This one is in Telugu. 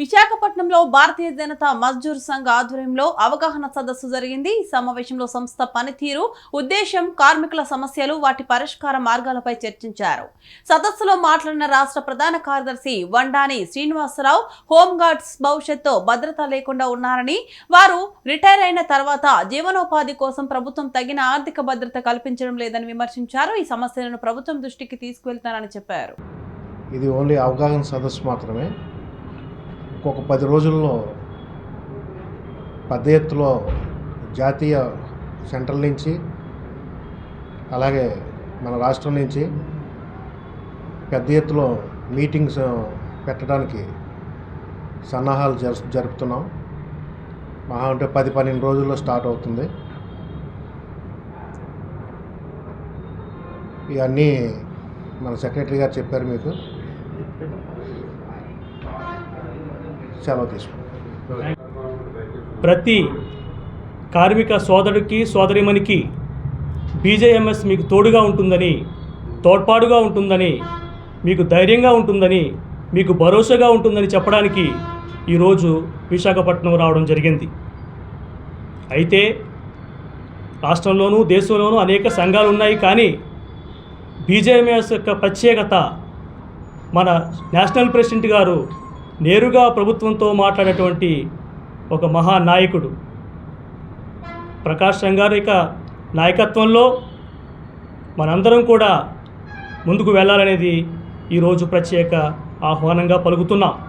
విశాఖపట్నంలో భారతీయ జనతా మజ్దూర్ సంఘ్ ఆధ్వర్యంలో అవగాహన సదస్సు జరిగింది. ఈ సమావేశంలో సంస్థ పనితీరు ఉద్దేశం కార్మికుల సమస్యలు వాటి పరిష్కార మార్గాలపై చర్చించారు. సదస్సులో మాట్లాడిన రాష్ట్ర ప్రధాన కార్యదర్శి వండాని శ్రీనివాసరావు హోంగార్డ్స్ భవిష్యత్తు భద్రత లేకుండా ఉన్నారని వారు రిటైర్ అయిన తర్వాత జీవనోపాధి కోసం ప్రభుత్వం తగిన ఆర్థిక భద్రత కల్పించడం లేదని విమర్శించారు. ఈ సమస్యలను ప్రభుత్వం దృష్టికి తీసుకువెళ్తారని చెప్పారు. ఇది ఓన్లీ అవగాహన సదస్సు మాత్రమే. ఇంకొక పది రోజుల్లో పెద్ద ఎత్తులో జాతీయ సెంట్రల్ నుంచి అలాగే మన రాష్ట్రం నుంచి పెద్ద ఎత్తులో మీటింగ్స్ పెట్టడానికి సన్నాహాలు జరు జరుపుతున్నాం. మహా అంటే పది పన్నెండు రోజుల్లో స్టార్ట్ అవుతుంది. ఇవన్నీ మన సెక్రటరీ గారు చెప్పారు మీకు. సెలవు తీసుకుంటాం. ప్రతి కార్మిక సోదరుడికి సోదరిమణికి బీజేఎంఎస్ మీకు తోడుగా ఉంటుందని తోడ్పాటుగా ఉంటుందని మీకు ధైర్యంగా ఉంటుందని మీకు భరోసాగా ఉంటుందని చెప్పడానికి ఈరోజు విశాఖపట్నం రావడం జరిగింది. అయితే రాష్ట్రంలోనూ దేశంలోనూ అనేక సంఘాలు ఉన్నాయి కానీ బీజేఎంఎస్ యొక్క ప్రత్యేకత మన నేషనల్ ప్రెసిడెంట్ గారు నేరుగా ప్రభుత్వంతో మాట్లాడేటువంటి ఒక మహానాయకుడు. ప్రకాష్ సంగారిక నాయకత్వంలో మనందరం కూడా ముందుకు వెళ్ళాలనేది ఈరోజు ప్రత్యేక ఆహ్వానంగా పలుకుతున్నాం.